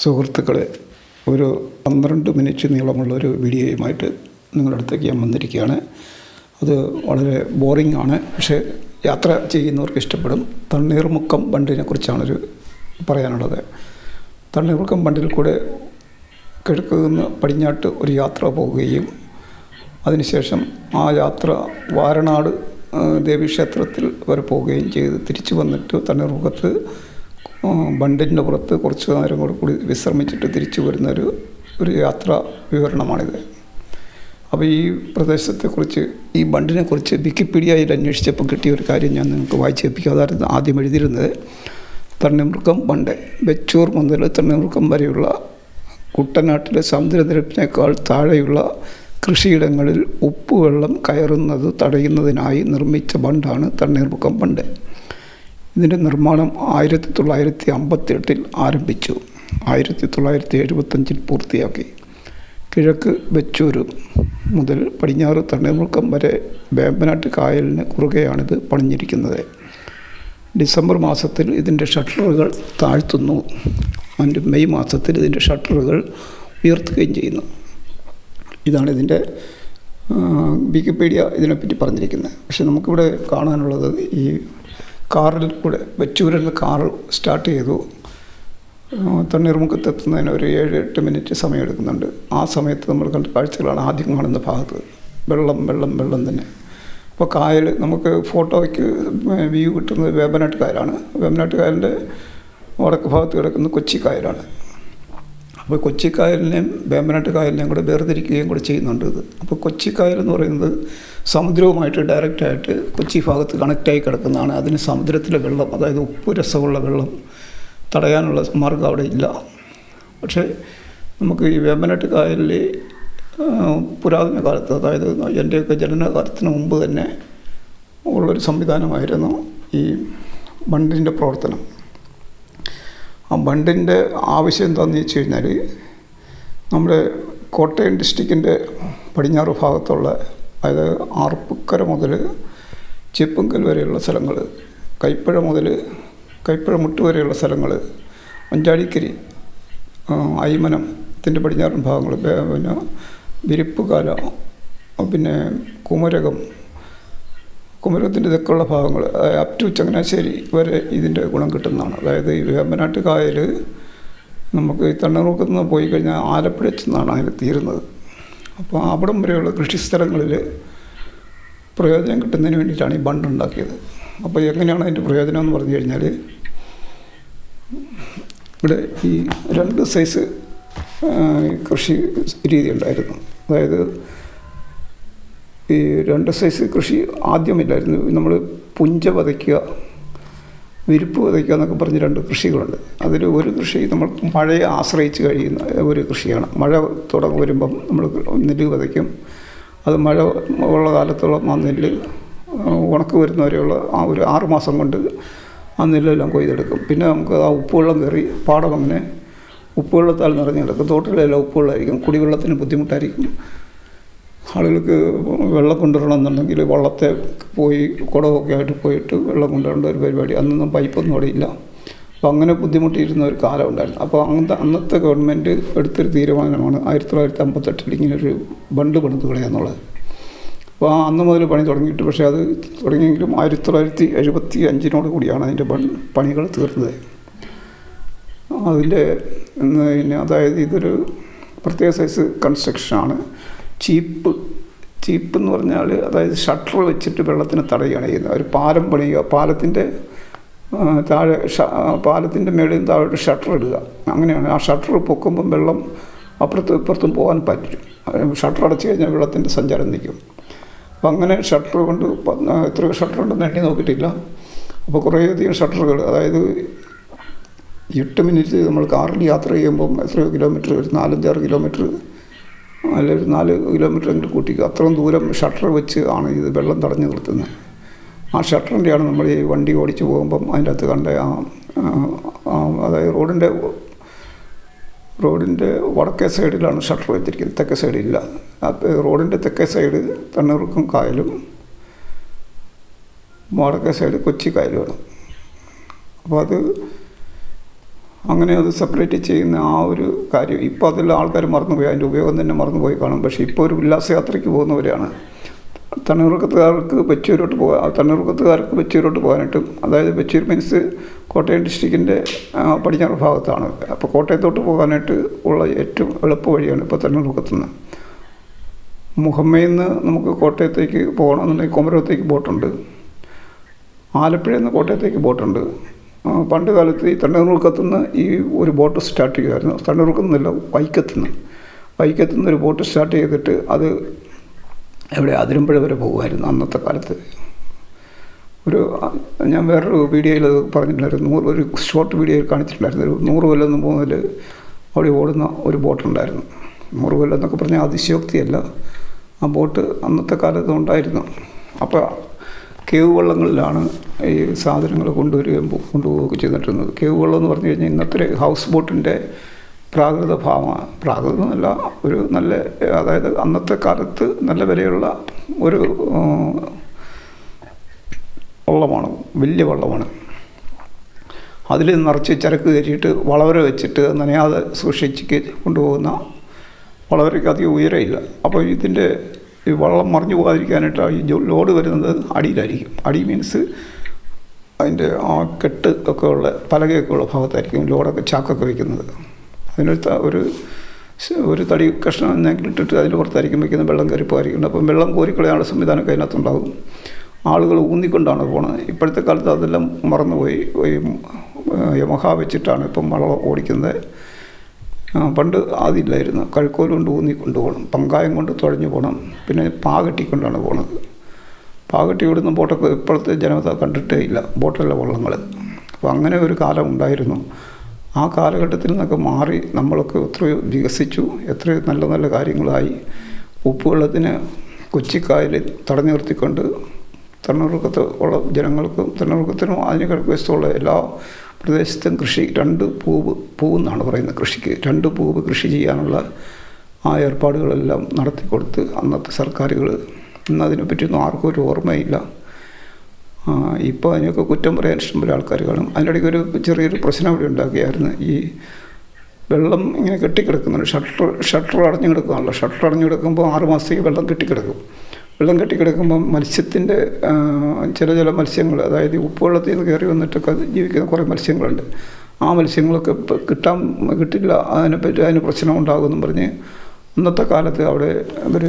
സുഹൃത്തുക്കളെ ഒരു പന്ത്രണ്ട് മിനിറ്റ് നീളമുള്ള ഒരു വീഡിയോയുമായിട്ട് നിങ്ങളുടെ അടുത്തേക്ക് ഞാൻ വന്നിരിക്കുകയാണ്. അത് വളരെ ബോറിംഗ് ആണ് പക്ഷേ യാത്ര ചെയ്യുന്നവർക്ക് ഇഷ്ടപ്പെടും. തണ്ണീർമുക്കം ബണ്ടിനെ കുറിച്ചാണൊരു പറയാനുള്ളത്. തണ്ണീർമുക്കം ബണ്ടിൽ കൂടെ കിഴക്ക് നിന്ന് പടിഞ്ഞാട്ട് ഒരു യാത്ര പോവുകയും അതിനുശേഷം ആ യാത്ര വാരണാട് ആ, ദേവീക്ഷേത്രത്തിൽ വരെ പോവുകയും ചെയ്ത് തിരിച്ചു വന്നിട്ട് തണ്ണീർമുഖത്ത് ബണ്ടിന്റെ പുറത്ത് കുറച്ച് നേരം കൂടെ കൂടി വിശ്രമിച്ചിട്ട് തിരിച്ചു വരുന്നൊരു ഒരു യാത്രാ വിവരണമാണിത്. അപ്പോൾ ഈ പ്രദേശത്തെക്കുറിച്ച് ഈ ബണ്ടിനെക്കുറിച്ച് വിക്കിപീഡിയയിൽ അന്വേഷിച്ചപ്പോൾ കിട്ടിയ ഒരു കാര്യം ഞാൻ നിങ്ങൾക്ക് വായിച്ചു കേൾപ്പിക്കാം. അതായിരുന്നു ആദ്യം എഴുതിയിരുന്നത് തണ്ണിമൃക്കം ബണ്ട്. വെച്ചൂർ മുതൽ തണ്ണിമൃക്കം വരെയുള്ള കുട്ടനാട്ടിലെ സമുദ്രനിരപ്പിനേക്കാൾ താഴെയുള്ള കൃഷിയിടങ്ങളിൽ ഉപ്പുവെള്ളം കയറുന്നത് തടയുന്നതിനായി നിർമ്മിച്ച ബണ്ടാണ് തണ്ണീർമുക്കം ബണ്ട്. ഇതിന്റെ നിർമ്മാണം ആയിരത്തി തൊള്ളായിരത്തി അമ്പത്തി എട്ടിൽ ആരംഭിച്ചു. ആയിരത്തി തൊള്ളായിരത്തി എഴുപത്തഞ്ചിൽ പൂർത്തിയാക്കി. കിഴക്ക് വെച്ചൂര് മുതൽ പടിഞ്ഞാറ് തണ്ണീർമുക്കം വരെ വേമ്പനാട്ട് കായലിന് കുറുകെയാണിത് പണിഞ്ഞിരിക്കുന്നത്. ഡിസംബർ മാസത്തിൽ ഇതിന്റെ ഷട്ടറുകൾ താഴ്ത്തുന്നു. അതിന്റെ മെയ് മാസത്തിൽ ഇതിന്റെ ഷട്ടറുകൾ ഉയർത്തുകയും ചെയ്യുന്നു. ഇതാണ് ഇതിന്റെ വിക്കിപീഡിയ ഇതിനെപ്പറ്റി പറഞ്ഞിരിക്കുന്നത്. പക്ഷെ നമുക്കിവിടെ കാണാനുള്ളത് ഈ കാറിൽ കൂടെ വെച്ചൂരിൽ കാർ സ്റ്റാർട്ട് ചെയ്തു. എത്തുന്നതിന് ഒരു ഏഴ് എട്ട് മിനിറ്റ് സമയം എടുക്കുന്നുണ്ട് ആ സമയത്ത് നമ്മൾ കണ്ട കാഴ്ചകളാണ് ആദ്യം കാണുന്ന ഭാഗത്ത്. വെള്ളം വെള്ളം വെള്ളം തന്നെ. അപ്പോൾ കായൽ നമുക്ക് ഫോട്ടോയ്ക്ക് വ്യൂ കിട്ടുന്നത് വേമ്പനാട്ട് കായലാണ് വേമ്പനാട്ട് കായലിന്റെ വടക്ക് ഭാഗത്ത് കിടക്കുന്ന കൊച്ചി കായലാണ്. അപ്പോൾ കൊച്ചി കായലിനെയും വേമ്പനാട്ട് കായലിനെയും കൂടെ വേർതിരിക്കുകയും കൂടെ ചെയ്യുന്നുണ്ട് ഇത്. അപ്പോൾ കൊച്ചി കായൽ എന്ന് പറയുന്നത് സമുദ്രവുമായിട്ട് ഡയറക്റ്റായിട്ട് കൊച്ചി ഭാഗത്ത് കണക്റ്റായി കിടക്കുന്നതാണ്. അതിന് സമുദ്രത്തിലെ വെള്ളം അതായത് ഉപ്പ് രസമുള്ള വെള്ളം തടയാനുള്ള മാർഗം അവിടെ ഇല്ല. പക്ഷേ നമുക്ക് ഈ വേമ്പനാട്ട് കായലിൽ പുരാതന കാലത്ത് അതായത് എന്റെയൊക്കെ ജനനകാലത്തിന് മുമ്പ് തന്നെ ഉള്ളൊരു സംവിധാനമായിരുന്നു ഈ ബണ്ടിന്റെ പ്രവർത്തനം. ആ ബണ്ടിന്റെ ആവശ്യം എന്താണെന്ന് വെച്ച് കഴിഞ്ഞാൽ നമ്മുടെ കോട്ടയം ഡിസ്ട്രിക്റ്റിന്റെ പടിഞ്ഞാറ് ഭാഗത്തുള്ള അതായത് ആർപ്പുക്കര മുതൽ ചെപ്പുങ്കൽ വരെയുള്ള സ്ഥലങ്ങൾ കൈപ്പഴ മുതൽ കൈപ്പഴ മുട്ട് വരെയുള്ള സ്ഥലങ്ങൾ അഞ്ചാടിക്കരി അയ്മനത്തിന്റെ പടിഞ്ഞാറൻ ഭാഗങ്ങൾ പിന്നെ വിരിപ്പുകാല പിന്നെ കുമരകം കുമരകത്തിന്റെ തെക്കുള്ള ഭാഗങ്ങൾ അപ് ടു ചങ്ങനാശ്ശേരി വരെ ഇതിന്റെ ഗുണം കിട്ടുന്നതാണ്. അതായത് ഈ വേമ്പനാട്ട് കായൽ നമുക്ക് ഈ തണ്ണീർമുക്കത്ത് നിന്ന് പോയി കഴിഞ്ഞാൽ ആലപ്പുഴ ചെന്നാണ് അതിൽ തീരുന്നത്. അപ്പോൾ അവിടം വരെയുള്ള കൃഷിസ്ഥലങ്ങളിൽ പ്രയോജനം കിട്ടുന്നതിന് വേണ്ടിയിട്ടാണ് ഈ ബണ്ട് ഉണ്ടാക്കിയത്. അപ്പോൾ എങ്ങനെയാണ് അതിന്റെ പ്രയോജനം എന്ന് പറഞ്ഞു കഴിഞ്ഞാൽ ഇവിടെ ഈ രണ്ട് സൈസ് കൃഷി രീതി ഉണ്ടായിരുന്നു. അതായത് ഈ രണ്ട് സൈസ് കൃഷി ആദ്യമില്ലായിരുന്നു. നമ്മൾ പുഞ്ച വതയ്ക്കുക വിരിപ്പ് വതയ്ക്കുക എന്നൊക്കെ പറഞ്ഞ് രണ്ട് കൃഷികളുണ്ട്. അതിൽ ഒരു കൃഷി നമ്മൾ മഴയെ ആശ്രയിച്ച് കഴിയുന്ന ഒരു കൃഷിയാണ്. മഴ തുടങ്ങി വരുമ്പം നമ്മൾ നെല്ല് വതയ്ക്കും. അത് മഴ ഉള്ള കാലത്തോളം ആ നെല്ല് ഉണക്ക് വരുന്നവരെയുള്ള ആ ഒരു ആറുമാസം കൊണ്ട് ആ നെല്ലെല്ലാം കൊയ്തെടുക്കും. പിന്നെ നമുക്ക് ആ ഉപ്പുവെള്ളം കയറി പാടം അങ്ങനെ ഉപ്പുവെള്ളത്താൽ നിറഞ്ഞു കിടക്കും. തോട്ടിലെല്ലാം ഉപ്പുവെള്ളമായിരിക്കും. കുടിവെള്ളത്തിന് ബുദ്ധിമുട്ടായിരിക്കും. ആളുകൾക്ക് വെള്ളം കൊണ്ടുവരണം എന്നുണ്ടെങ്കിൽ വള്ളത്തെ പോയി കുടമൊക്കെ ആയിട്ട് പോയിട്ട് വെള്ളം കൊണ്ടുവരേണ്ട ഒരു പരിപാടി. അന്നൊന്നും പൈപ്പൊന്നും അവിടെ ഇല്ല. അപ്പോൾ അങ്ങനെ ബുദ്ധിമുട്ടിയിരുന്ന ഒരു കാലം ഉണ്ടായിരുന്നു. അപ്പോൾ അങ്ങനത്തെ അന്നത്തെ ഗവൺമെന്റ് എടുത്തൊരു തീരുമാനമാണ് ആയിരത്തി തൊള്ളായിരത്തി അമ്പത്തെട്ടിൽ ഇങ്ങനൊരു ബണ്ട് പണിത് കളയാന്നുള്ളത്. അപ്പോൾ ആ അന്ന് മുതൽ പണി തുടങ്ങിയിട്ട് പക്ഷേ അത് തുടങ്ങിയെങ്കിലും ആയിരത്തി തൊള്ളായിരത്തി എഴുപത്തി അഞ്ചിനോട് കൂടിയാണ് അതിന്റെ പണി പണികൾ തീർന്നത്. അതിന്റെ പിന്നെ അതായത് ഇതൊരു പ്രത്യേക സൈസ് കൺസ്ട്രക്ഷനാണ്. ചീപ്പ് ചീപ്പ് എന്ന് പറഞ്ഞാൽ അതായത് ഷട്ടർ വെച്ചിട്ട് വെള്ളത്തിന് തടയുകയാണ് ചെയ്യുന്നത്. ഒരു പാലം പണിയുക പാലത്തിന്റെ താഴെ പാലത്തിന്റെ മേളിൽ താഴോട്ട് ഷട്ടർ ഇടുക. അങ്ങനെയാണ്. ആ ഷട്ടർ പൊക്കുമ്പം വെള്ളം അപ്പുറത്തും ഇപ്പുറത്തും പോകാൻ പറ്റും. ഷട്ടർ അടച്ചു കഴിഞ്ഞാൽ വെള്ളത്തിന്റെ സഞ്ചാരം നിൽക്കും. അപ്പം അങ്ങനെ ഷട്ടർ കൊണ്ട് എത്ര ഷട്ടർ ഉണ്ടെന്ന് എണ്ണി നോക്കിയിട്ടില്ല. അപ്പോൾ കുറേയധികം ഷട്ടറുകൾ അതായത് എട്ട് മിനിറ്റ് നമ്മൾ കാറിൽ യാത്ര ചെയ്യുമ്പം എത്രയോ കിലോമീറ്റർ ഒരു നാലഞ്ചാറ് കിലോമീറ്റർ അല്ല ഒരു നാല് കിലോമീറ്റർ എങ്കിലും കൂട്ടിക്കുക അത്രയും ദൂരം ഷട്ടർ വെച്ച് ആണ് ഇത് വെള്ളം തടഞ്ഞു നിർത്തുന്നത്. ആ ഷട്ടറിന്റെയാണ് നമ്മൾ ഈ വണ്ടി ഓടിച്ച് പോകുമ്പം അതിന്റെ അകത്ത് കണ്ട ആ അതായത് റോഡിന്റെ റോഡിന്റെ വടക്കേ സൈഡിലാണ് ഷട്ടർ വെച്ചിരിക്കുന്നത്. തെക്കേ സൈഡില്ല. അപ്പോൾ റോഡിന്റെ തെക്കേ സൈഡ് തണ്ണീർക്കും കായലും വടക്കേ സൈഡ് കൊച്ചി കായലുമാണ്. അപ്പോൾ അത് അങ്ങനെ അത് സെപ്പറേറ്റ് ചെയ്യുന്ന ആ ഒരു കാര്യം. ഇപ്പോൾ അതിൽ ആൾക്കാർ മറന്നുപോയി അതിന്റെ ഉപയോഗം തന്നെ മറന്നുപോയി കാണും. പക്ഷേ ഇപ്പോൾ ഒരു ഉല്ലാസയാത്രയ്ക്ക് പോകുന്നവരാണ്. തണ്ണീർക്കത്തുകാർക്ക് വെച്ചൂരോട്ട് പോകാൻ തണ്ണീർക്കത്തുകാർക്ക് വെച്ചൂരോട്ട് പോകാനായിട്ടും അതായത് വെച്ചൂർ മീൻസ് കോട്ടയം ഡിസ്ട്രിക്റ്റിന്റെ പടിഞ്ഞാറ് ഭാഗത്താണ്. അപ്പോൾ കോട്ടയത്തോട്ട് പോകാനായിട്ട് ഉള്ള ഏറ്റവും എളുപ്പ വഴിയാണ് ഇപ്പോൾ തണ്ണീർക്കത്തുനിന്ന്. മുഹമ്മയിൽ നിന്ന് നമുക്ക് കോട്ടയത്തേക്ക് പോകണമെന്നുണ്ടെങ്കിൽ കുമരകത്തേക്ക് ബോട്ടുണ്ട്. ആലപ്പുഴയിൽ നിന്ന് കോട്ടയത്തേക്ക് ബോട്ടുണ്ട്. പണ്ട് കാലത്ത് ഈ തണ്ണീർമുക്കത്തുനിന്ന് ഈ ഒരു ബോട്ട് സ്റ്റാർട്ട് ചെയ്യുമായിരുന്നു തണ്ണീർമുക്കുന്നില്ല വൈക്കത്തുനിന്ന്. വൈക്കത്തുനിന്ന് ഒരു ബോട്ട് സ്റ്റാർട്ട് ചെയ്തിട്ട് അത് എവിടെ? അതിരമ്പുഴ വരെ പോകുമായിരുന്നു അന്നത്തെ കാലത്ത്. ഒരു ഞാൻ വേറൊരു വീഡിയോയിൽ അത് പറഞ്ഞിട്ടുണ്ടായിരുന്നു. നൂറ് ഒരു ഷോർട്ട് വീഡിയോയിൽ കാണിച്ചിട്ടുണ്ടായിരുന്നു. ഒരു നൂറ് കൊല്ലം മുതൽ അവിടെ ഓടുന്ന ഒരു ബോട്ടുണ്ടായിരുന്നു. നൂറ് കൊല്ലം എന്നൊക്കെ പറഞ്ഞാൽ അതിശയോക്തിയല്ല. ആ ബോട്ട് അന്നത്തെ കാലത്ത് ഉണ്ടായിരുന്നു. അപ്പോൾ കേവ് വള്ളങ്ങളിലാണ് ഈ സാധനങ്ങൾ കൊണ്ടുവരികയും കൊണ്ടുപോവുകയൊക്കെ ചെയ്തിട്ടിരുന്നത് കേവ് വള്ളം എന്ന് പറഞ്ഞു കഴിഞ്ഞാൽ ഇന്നത്തെ ഹൗസ് ബോട്ടിന്റെ പ്രാകൃത ഭാവമാണ് പ്രാകൃതമല്ല ഒരു നല്ല അതായത് അന്നത്തെ കാലത്ത് നല്ല വിലയുള്ള ഒരു വള്ളമാണ് വലിയ വള്ളമാണ്. അതിൽ നിറച്ച് ചരക്ക് കയറ്റിയിട്ട് വളവര വെച്ചിട്ട് നനയാതെ സൂക്ഷിച്ച് കൊണ്ടുപോകുന്ന വളവരയ്ക്ക് അധികം ഉയരമില്ല. അപ്പോൾ ഇതിന്റെ ഈ വള്ളം മറിഞ്ഞു പോകാതിരിക്കാനായിട്ട് ഈ ലോഡ് വരുന്നത് അടിയിലായിരിക്കും. അടി മീൻസ് അതിന്റെ ആ കെട്ട് ഒക്കെ ഉള്ള പലകയൊക്കെ ഉള്ള ഭാഗത്തായിരിക്കും ലോഡൊക്കെ ചാക്കൊക്കെ വയ്ക്കുന്നത് അതിനൊരു ഒരു ഒരു തടി കഷ്ണം എന്തെങ്കിലും ഇട്ടിട്ട് അതിന്റെ പുറത്തായിരിക്കും വയ്ക്കുന്നത് വെള്ളം കയറിപ്പോയിരിക്കുന്നത് അപ്പം വെള്ളം കോരിക്കളയാനുള്ള സംവിധാനമൊക്കെ അതിനകത്തുണ്ടാകും. ആളുകൾ ഊന്നിക്കൊണ്ടാണ് പോകുന്നത്. ഇപ്പോഴത്തെ കാലത്ത് അതെല്ലാം മറന്നുപോയി. ഈ യമഹ വെച്ചിട്ടാണ് ഇപ്പം വള്ളം ഓടിക്കുന്നത്. പണ്ട് അതില്ലായിരുന്നു കഴുക്കോൽ കൊണ്ട് ഊന്നി കൊണ്ടുപോകണം. പങ്കായം കൊണ്ട് തുഴഞ്ഞു പോകണം. പിന്നെ പാകെട്ടിക്കൊണ്ടാണ് പോണത്. പാകെട്ടി വിടുന്ന ബോട്ടൊക്കെ ഇപ്പോഴത്തെ ജനത കണ്ടിട്ടേ ഇല്ല. ബോട്ടല്ല വള്ളങ്ങൾ അപ്പോൾ അങ്ങനെ ഒരു കാലം ഉണ്ടായിരുന്നു. ആ കാലഘട്ടത്തിൽ നിന്നൊക്കെ മാറി നമ്മളൊക്കെ എത്രയോ വികസിച്ചു. എത്രയോ നല്ല നല്ല കാര്യങ്ങളായി. ഉപ്പുവെള്ളത്തിന് കൊച്ചിക്കായലിൽ തടഞ്ഞു നിർത്തിക്കൊണ്ട് തണ്ണീർക്കത്ത് ഉള്ള ജനങ്ങൾക്കും തണ്ണീർക്കത്തിനും അതിന് കിഴക്കുവശത്തുള്ള എല്ലാ പ്രദേശത്തും കൃഷി രണ്ട് പൂവ് പൂവെന്നാണ് പറയുന്നത് കൃഷിക്ക്. രണ്ട് പൂവ് കൃഷി ചെയ്യാനുള്ള ആ ഏർപ്പാടുകളെല്ലാം നടത്തിക്കൊടുത്ത് അന്നത്തെ സർക്കാരുകൾ ഇന്ന് അതിനെപ്പറ്റിയൊന്നും ആർക്കും ഒരു ഓർമ്മയില്ല. ഇപ്പോൾ അതിനൊക്കെ കുറ്റം പറയാൻ ഇഷ്ടംപോലെ ആൾക്കാർ കാണും. അതിനിടയ്ക്ക് ഒരു ചെറിയൊരു പ്രശ്നം അവിടെ ഉണ്ടാക്കിയായിരുന്നു. ഈ വെള്ളം ഇങ്ങനെ കെട്ടിക്കിടക്കുന്നുണ്ട്. ഷട്ടർ ഷട്ടർ അടഞ്ഞു കിടക്കുകയാണല്ലോ ഷട്ടർ അടഞ്ഞു കിടക്കുമ്പോൾ ആറ് മാസത്തേക്ക് വെള്ളം കെട്ടിക്കിടക്കും. വെള്ളം കെട്ടിക്കിടക്കുമ്പം മത്സ്യത്തിന്റെ ചില ചില മത്സ്യങ്ങൾ അതായത് ഉപ്പുവെള്ളത്തിൽ നിന്ന് കയറി വന്നിട്ടൊക്കെ ജീവിക്കുന്ന കുറേ മത്സ്യങ്ങളുണ്ട്. ആ മത്സ്യങ്ങളൊക്കെ കിട്ടാൻ കിട്ടില്ല. അതിനെപ്പറ്റി അതിന് പ്രശ്നം ഉണ്ടാകുമെന്നും പറഞ്ഞ് അന്നത്തെ കാലത്ത് അവിടെ അവർ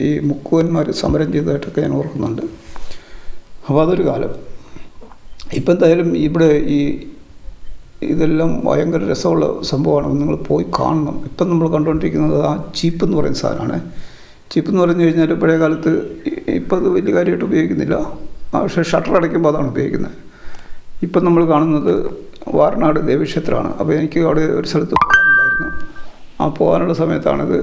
ഈ മുക്കുവന്മാർ സമരം ചെയ്തതായിട്ടൊക്കെ ഞാൻ ഓർക്കുന്നുണ്ട്. അപ്പോൾ അതൊരു കാലം. ഇപ്പം എന്തായാലും ഇവിടെ ഈ ഇതെല്ലാം ഭയങ്കര രസമുള്ള സംഭവമാണ്. നിങ്ങൾ പോയി കാണണം. ഇപ്പം നമ്മൾ കണ്ടുകൊണ്ടിരിക്കുന്നത് ആ ചീപ്പ് എന്ന് പറയുന്ന സാധനമാണ്. ചീപ്പ് എന്ന് പറഞ്ഞു കഴിഞ്ഞാൽ പഴയ കാലത്ത് ഇപ്പോൾ ഇപ്പം അത് വലിയ കാര്യമായിട്ട് ഉപയോഗിക്കുന്നില്ല. പക്ഷേ ഷട്ടർ അടയ്ക്കുമ്പോൾ അതാണ് ഉപയോഗിക്കുന്നത്. ഇപ്പം നമ്മൾ കാണുന്നത് വാർനാട് ദേവീക്ഷേത്രമാണ്. അപ്പോൾ എനിക്ക് അവിടെ ഒരു സ്ഥലത്ത് പോകാനുണ്ടായിരുന്നു. ആ പോകാനുള്ള സമയത്താണിത്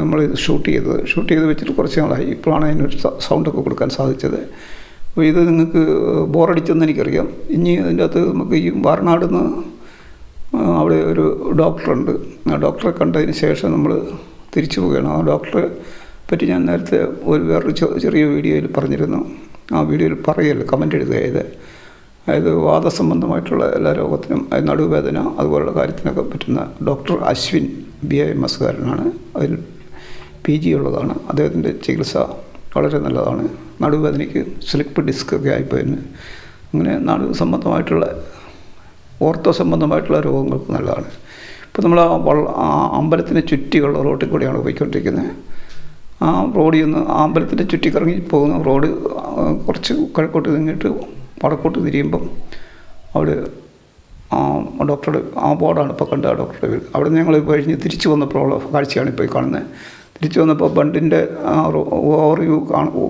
നമ്മൾ ഇത് ഷൂട്ട് ചെയ്തത്. ഷൂട്ട് ചെയ്ത് വെച്ചിട്ട് കുറച്ച് നാളായി. ഇപ്പോഴാണ് അതിനൊരു സൗണ്ടൊക്കെ കൊടുക്കാൻ സാധിച്ചത്. അപ്പോൾ ഇത് നിങ്ങൾക്ക് ബോറടിച്ചെന്ന് എനിക്കറിയാം. ഇനി അതിന്റെ അകത്ത് നമുക്ക് ഈ വാർനാട് നിന്ന് അവിടെ ഒരു ഡോക്ടറുണ്ട്. ആ ഡോക്ടറെ കണ്ടതിന് ശേഷം നമ്മൾ തിരിച്ചു പോവുകയാണ്. ആ ഡോക്ടറെ പറ്റി ഞാൻ നേരത്തെ ഒരു വേറൊരു ചെറിയ വീഡിയോയിൽ പറഞ്ഞിരുന്നു. ആ വീഡിയോയിൽ പറയല്ല കമന്റ് എഴുതുക ഇത്. അതായത് വാദസംബന്ധമായിട്ടുള്ള എല്ലാ രോഗത്തിനും നടുവേദന അതുപോലുള്ള കാര്യത്തിനൊക്കെ പറ്റുന്ന doctor Ashwin B I M അതിൽ പി ജി ഉള്ളതാണ്. അദ്ദേഹത്തിന്റെ ചികിത്സ വളരെ നല്ലതാണ്. നടുവേദനയ്ക്ക് സ്ലിപ്പ് ഡിസ്ക് ഒക്കെ ആയിപ്പോയിന് അങ്ങനെ നടു സംബന്ധമായിട്ടുള്ള ഓർത്തോ സംബന്ധമായിട്ടുള്ള രോഗങ്ങൾക്ക് നല്ലതാണ്. ഇപ്പോൾ നമ്മൾ ആ അമ്പലത്തിനെ ചുറ്റിയുള്ള റോട്ടിൽ കൂടിയാണ് പോയിക്കൊണ്ടിരിക്കുന്നത്. ആ റോഡിൽ നിന്ന് ആ അമ്പലത്തിന്റെ ചുറ്റി കറങ്ങി പോകുന്ന റോഡ് ആ, കുറച്ച് കിഴക്കോട്ട് തിരിഞ്ഞിട്ട് വടക്കോട്ട് തിരിയുമ്പം അവിടെ ആ ഡോക്ടറുടെ ആ ബോർഡാണ് ഇപ്പോൾ കണ്ട ഡോക്ടറുടെ വീട്. അവിടെ നിന്ന് ഞങ്ങൾ കഴിഞ്ഞ് തിരിച്ചു വന്നപ്പോഴുള്ള കാഴ്ചയാണ് ഇപ്പോൾ കാണുന്നത്. തിരിച്ചു വന്നപ്പോൾ ബണ്ടിന്റെ ആ ഓവർ വ്യൂ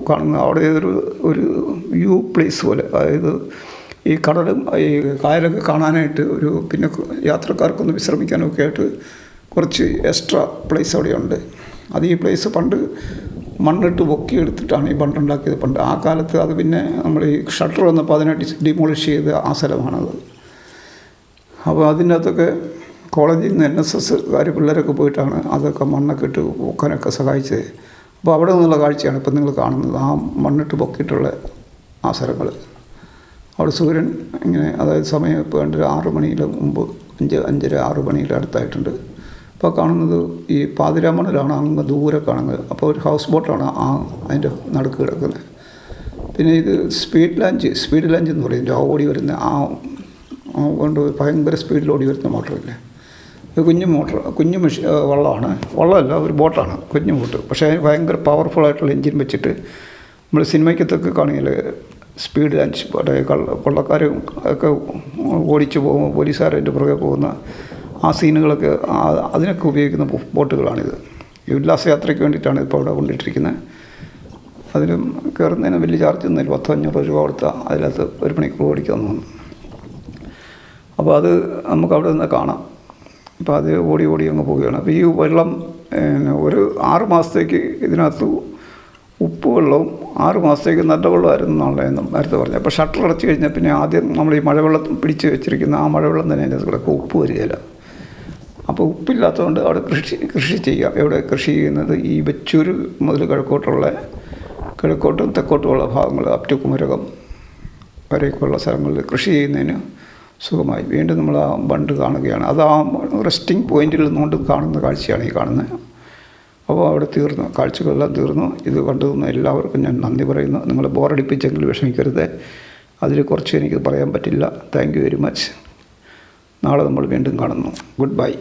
കാണുന്ന അവിടെ ഒരു ഒരു വ്യൂ പ്ലേസ് പോലെ അതായത് ഈ കടലും ഈ കായലൊക്കെ കാണാനായിട്ട് ഒരു പിന്നെ യാത്രക്കാർക്കൊന്ന് വിശ്രമിക്കാനൊക്കെ ആയിട്ട് കുറച്ച് എക്സ്ട്രാ പ്ലേസ് അവിടെയുണ്ട്. അത് ഈ പ്ലേസ് പണ്ട് മണ്ണിട്ട് പൊക്കി എടുത്തിട്ടാണ് ഈ പണ്ടുണ്ടാക്കിയത്. പണ്ട് ആ കാലത്ത് അത് പിന്നെ നമ്മൾ ഈ ഷട്ടർ വന്നപ്പോൾ അതിനെ ഡിമോളിഷ് ചെയ്ത് ആ സ്ഥലമാണത് അപ്പോൾ അതിന്റെ അകത്തൊക്കെ കോളേജിൽ നിന്ന് എൻ എസ് എസ്സുകാർ പിള്ളേരൊക്കെ പോയിട്ടാണ് അതൊക്കെ മണ്ണൊക്കെ ഇട്ട് പൊക്കാനൊക്കെ സഹായിച്ചത്. അപ്പോൾ അവിടെ നിന്നുള്ള കാഴ്ചയാണ് ഇപ്പം നിങ്ങൾ കാണുന്നത്. ആ മണ്ണിട്ട് പൊക്കിയിട്ടുള്ള ആ സ്ഥലങ്ങൾ. അവിടെ സൂര്യൻ ഇങ്ങനെ അതായത് സമയം ഇപ്പോൾ കണ്ട് ആറ് മണിയിൽ മുമ്പ് അഞ്ച് അഞ്ചര ആറ് മണിയുടെ അടുത്തായിട്ടുണ്ട്. അപ്പോൾ കാണുന്നത് ഈ പാതിരാമണലാണ് അങ്ങ് ദൂരെ കാണുന്നത്. അപ്പോൾ ഒരു ഹൗസ് ബോട്ടാണ് ആ അതിന്റെ നടുക്ക് കിടക്കുന്നത്. പിന്നെ ഇത് സ്പീഡ് ലഞ്ച് സ്പീഡ് ലഞ്ച് എന്ന് പറയും. ഓടി വരുന്ന ആ കൊണ്ട് ഭയങ്കര സ്പീഡിൽ ഓടി വരുന്ന മോട്ടറില്ലേ കുഞ്ഞു മോട്ടർ കുഞ്ഞു മെഷീൻ വള്ളമാണ്. വള്ളമല്ല ഒരു ബോട്ടാണ് കുഞ്ഞു ബോട്ട് പക്ഷേ അതിന് ഭയങ്കര പവർഫുൾ ആയിട്ടുള്ള എഞ്ചിൻ വെച്ചിട്ട് നമ്മൾ സിനിമയ്ക്കത്തൊക്കെ കാണില്ലേ സ്പീഡ് ലഞ്ച് കൊള്ളക്കാരും ഒക്കെ ഓടിച്ചു പോകുമ്പോൾ പോലീസുകാരന്റെ പുറകെ പോകുന്ന ആ സീനുകളൊക്കെ അതിനൊക്കെ ഉപയോഗിക്കുന്ന ബോട്ടുകളാണിത്. ഈ ഉല്ലാസയാത്രയ്ക്ക് വേണ്ടിയിട്ടാണ് ഇപ്പോൾ അവിടെ കൊണ്ടിട്ടിരിക്കുന്നത്. അതിലും കയറുന്നതിന് വലിയ ചാർജ് ഒന്നുമില്ല പത്തോ അഞ്ഞൂറോ രൂപ കൊടുത്താൽ അതിനകത്ത് ഒരു മണിക്കൂർ ഓടിക്കാൻ തോന്നുന്നു അപ്പോൾ അത് നമുക്ക് അവിടെ നിന്ന് കാണാം. അപ്പോൾ അത് ഓടി ഓടി അങ്ങ് പോവുകയാണ്. അപ്പോൾ ഈ വെള്ളം ഒരു ആറ് മാസത്തേക്ക് ഇതിനകത്ത് ഉപ്പ് വെള്ളവും ആറ് മാസത്തേക്ക് നല്ല വെള്ളമായിരുന്നു എന്നുള്ളതെന്ന് നേരത്തെ പറഞ്ഞത്. അപ്പോൾ ഷട്ടർ അടച്ചു കഴിഞ്ഞാൽ പിന്നെ ആദ്യം നമ്മൾ ഈ മഴവെള്ളം പിടിച്ച് വെച്ചിരിക്കുന്ന ആ മഴവെള്ളം തന്നെ അതിന്റെ കൂടെ ഉപ്പ് വരികയില്ല. അപ്പോൾ ഉപ്പില്ലാത്തതുകൊണ്ട് അവിടെ കൃഷി കൃഷി ചെയ്യാം. എവിടെ കൃഷി ചെയ്യുന്നത്? ഈ വെച്ചൂർ മുതൽ കിഴക്കോട്ടുള്ള കിഴക്കോട്ടും തെക്കോട്ടുമുള്ള ഭാഗങ്ങൾ അപ് കുമരകം വരെയൊക്കെയുള്ള സ്ഥലങ്ങളിൽ കൃഷി ചെയ്യുന്നതിന് സുഖമായി. വീണ്ടും നമ്മൾ ആ ബണ്ട് കാണുകയാണ്. അത് ആ റെസ്റ്റിംഗ് പോയിന്റിൽ നിന്നുകൊണ്ട് കാണുന്ന കാഴ്ചയാണ് ഈ കാണുന്നത്. അപ്പോൾ അവിടെ തീർന്നു. കാഴ്ചകളെല്ലാം തീർന്നു. ഇത് കണ്ടു എല്ലാവർക്കും ഞാൻ നന്ദി പറയുന്നു. നിങ്ങൾ ബോറടിപ്പിച്ചെങ്കിൽ വിഷമിക്കരുത്. അതിൽ കുറച്ച് എനിക്ക് പറയാൻ പറ്റില്ല. താങ്ക് വെരി മച്ച് നാളെ നമ്മൾ വീണ്ടും കാണുന്നു. Good bye